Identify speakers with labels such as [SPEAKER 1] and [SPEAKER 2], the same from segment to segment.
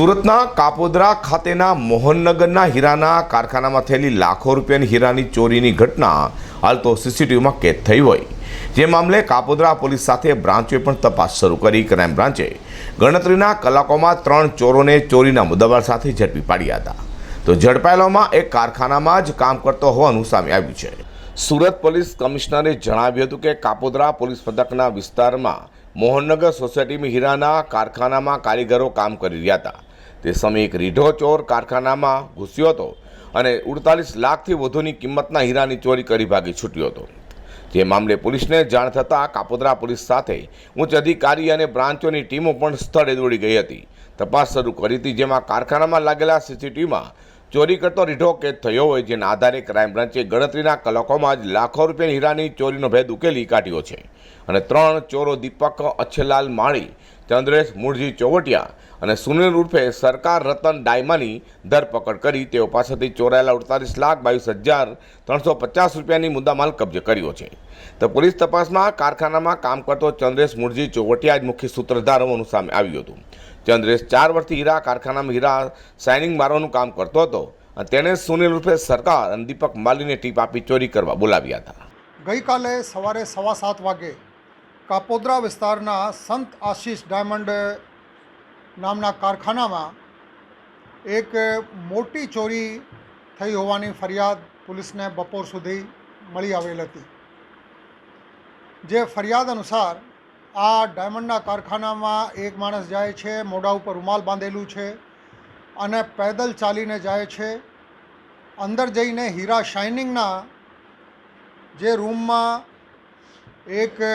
[SPEAKER 1] સુરતના કાપોદરા ખાતેના મોહનનગરના હીરાના કારખાનામાં થયેલી લાખો રૂપિયાની હીરાની ચોરીની ઘટના હાલ તો સીસીટીવીમાં કેદ થઈ હોય. જે મામલે કાપોદરા પોલીસ સાથે બ્રાન્ચે પણ તપાસ શરૂ કરી. ક્રાઇમ બ્રાન્ચે ગણતરીના કલાકોમાં ત્રણ ચોરોને ચોરીના મુદ્દામાલ સાથે ઝડપી પાડ્યા હતા. તો ઝડપાયેલોમાં એક કારખાનામાં જ કામ કરતો હોવાનું સામે આવ્યું છે. સુરત પોલીસ કમિશનરે જણાવ્યું હતું કે કાપોદરા પોલીસ મથકના વિસ્તારમાં મોહનનગર સોસાયટીમાં હીરાના કારખાનામાં કારીગરો કામ કરી રહ્યા હતા. તે સમયે એક રીઢો ચોર કારખાનામાં ઘૂસ્યો હતો અને ઉડતાલીસ લાખથી વધુની કિંમતના હીરાની ચોરી કરી ભાગી છૂટ્યો હતો. જે મામલે પોલીસને જાણ થતાં કાપોદરા પોલીસ સાથે ઉચ્ચ અધિકારી અને બ્રાન્ચોની ટીમો પણ સ્થળે દોડી ગઈ હતી. તપાસ શરૂ કરી હતી, જેમાં કારખાનામાં લાગેલા સીસીટીવીમાં ચોરી કરતો રીઢો કેદ થયો હોય, જેના આધારે ક્રાઇમ બ્રાન્ચે ગણતરીના કલાકોમાં જ લાખો રૂપિયાની હીરાની ચોરીનો ભેદ ઉકેલી કાઢ્યો છે. અને ત્રણ ચોરો દીપક અચ્છલાલ માળી ચંદ્રેશ મૂળજી ચોવટિયા અને સુનિલ ઉર્ફે સરકાર રતન ડાયમાની ધરપકડ કરી. તેઓ પાસેથી ચોરાયેલા અડતાલીસ લાખ બાવીસ હજાર ત્રણસો પચાસ રૂપિયાની મુદ્દામાલ કબજે કર્યો છે. તો પોલીસ તપાસમાં કારખાનામાં કામ કરતો ચંદ્રેશ મૂળજી ચોવટિયા જ મુખ્ય સૂત્રધાર હોવાનું સામે આવ્યું હતું. ચંદ્રેશ ચાર વર્ષથી હીરા કારખાનામાં હીરા સાઇનિંગ મારવાનું કામ કરતો હતો અને તેણે સુનિલ ઉર્ફે સરકાર અને દીપક માલીને ટીપ આપી ચોરી કરવા બોલાવ્યા હતા.
[SPEAKER 2] ગઈકાલે સવારે સવા સાત વાગે કાપોદ્રા વિસ્તારના સંત આશીષ ડાયમંડ નામના કારખાનામાં એક મોટી ચોરી થઈ હોવાની ફરિયાદ પોલીસને બપોર સુધી મળી આવેલ હતી. જે ફરિયાદ અનુસાર આ ડાયમંડના કારખાનામાં એક માણસ જાય છે, મોઢા ઉપર રૂમાલ બાંધેલું છે અને પેદલ ચાલીને જાય છે. અંદર જઈને હીરા શાઇનિંગના જે રૂમમાં એક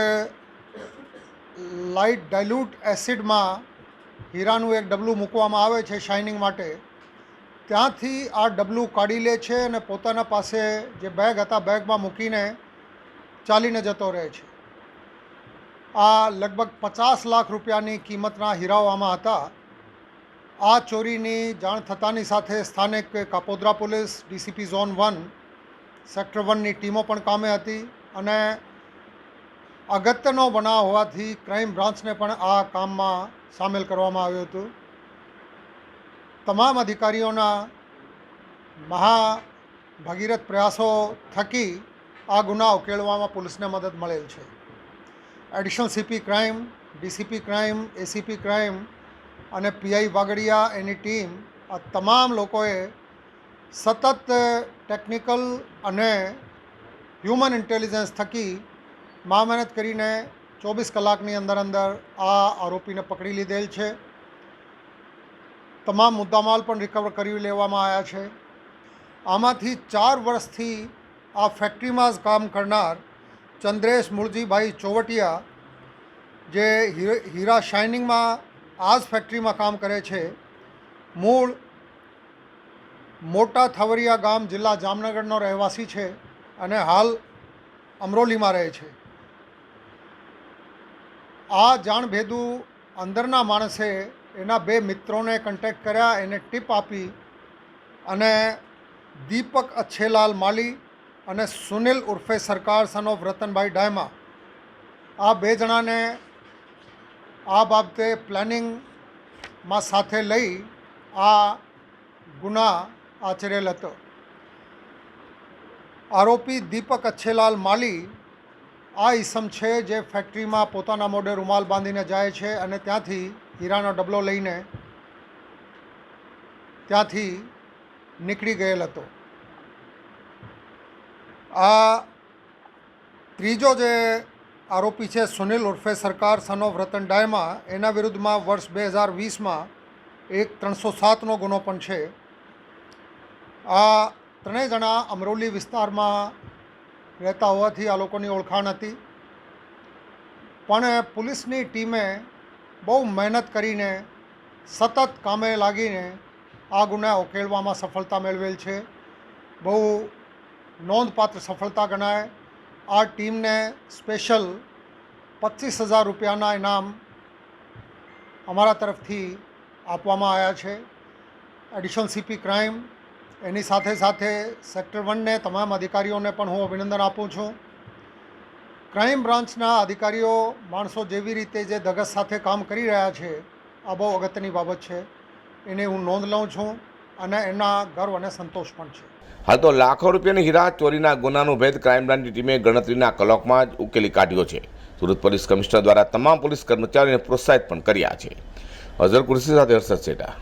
[SPEAKER 2] લાઇટ ડાયલ્યુટ એસિડમાં હીરાનું એક ડબલું મૂકવામાં આવે છે શાઇનિંગ માટે. ત્યાંથી આ ડબલું કાઢી લે છે અને પોતાના પાસે જે બેગ હતા બેગમાં મૂકીને ચાલીને જતો રહે છે. આ લગભગ પચાસ લાખ રૂપિયાની કિંમતના હીરાઓ આમાં હતા. આ ચોરીની જાણ થતાની સાથે સ્થાનિક Kapodra police, DCP zone one, sector વનની ટીમો પણ કામે હતી અને અગત્યનો બનાવ હોવાથી ક્રાઇમ બ્રાન્ચને પણ આ કામમાં સામેલ કરવામાં આવ્યું હતું. તમામ અધિકારીઓના મહા ભગીરથ પ્રયાસો થકી આ ગુના ઉકેલવામાં પોલીસને મદદ મળેલ છે. Additional CP crime DCP crime ACP crime અને પીઆઈ વાગડિયા એની ટીમ આ તમામ લોકોએ સતત ટેકનિકલ અને હ્યુમન ઇન્ટેલિજન્સ થકી મા મહેનત કરીને ચોવીસ કલાકની અંદર અંદર આ આરોપીને પકડી લીધેલ છે. તમામ મુદ્દામાલ પણ રિકવર કરી લેવામાં આવ્યા છે. આમાંથી ચાર વર્ષથી આ ફેક્ટરીમાં જ કામ કરનાર ચંદ્રેશ મૂળજીભાઈ ચોવટિયા, જે હીર- શાઇનિંગમાં આ જ ફેક્ટરીમાં કામ કરે છે, મૂળ મોટા થવરિયા ગામ જિલ્લા જામનગરનો રહેવાસી છે અને હાલ અમરોલીમાં રહે છે. આ જાણભેદું અંદરના માણસે એના બે મિત્રોને કન્ટેક્ટ કર્યા, એને ટીપ આપી અને દીપક અચ્છેલાલ માલી અને સુનિલ ઉર્ફે સરકાર સન ઓફ રતનભાઈ ડાયમા, આ બે જણાને આ બાબતે પ્લાનિંગમાં સાથે લઈ આ ગુના આચરેલ હતો. આરોપી દીપક અચ્છેલાલ માલી આ ઈસમ છે જે ફેક્ટરીમાં પોતાના મોઢે રૂમાલ બાંધીને જાય છે અને ત્યાંથી હીરાનો ડબલો લઈને ત્યાંથી નીકળી ગયેલ હતો. આ ત્રીજો જે આરોપી છે સુનિલ ઉર્ફે સરકાર સન ઓફ રતન ડાયમા, એના વિરુદ્ધમાં વર્ષ બે હજાર વીસમાં એક ત્રણસો સાતનો ગુનો પણ છે. આ ત્રણેય જણા અમરોલી વિસ્તારમાં રહેતા હોવાથી આ લોકોની ઓળખાણ હતી. પણ પોલીસની ટીમે બહુ મહેનત કરીને, સતત કામે લાગીને આ ગુના ઉકેલવામાં સફળતા મેળવેલ છે. બહુ નોંધપાત્ર સફળતા ગણાય. આ ટીમને સ્પેશિયલ પચીસ હજાર રૂપિયાના ઇનામ અમારા તરફથી આપવામાં આવ્યા છે. એડિશનલ સીપી ક્રાઇમ એની સાથે સાથે સેક્ટર વનને તમામ અધિકારીઓને પણ હું અભિનંદન આપું છું. ક્રાઇમ બ્રાન્ચના અધિકારીઓ માણસો જેવી રીતે જે ધગસ સાથે કામ કરી રહ્યા છે, આ બહુ અગત્યની બાબત છે. એની હું નોંધ લઉં છું અને એના ગર્વ અને સંતોષ પણ છે.
[SPEAKER 1] હાલ તો લાખો રૂપિયાની હીરા ચોરીના ગુનાનો ભેદ ક્રાઇમ બ્રાન્ચની ટીમે ગણતરીના કલાકમાં જ ઉકેલી કાઢ્યો છે. સુરત પોલીસ કમિશનર દ્વારા તમામ પોલીસ કર્મચારીઓને પ્રોત્સાહિત પણ કર્યા છે. અઝર કુર્સી સાથે હર્ષદ સેટા.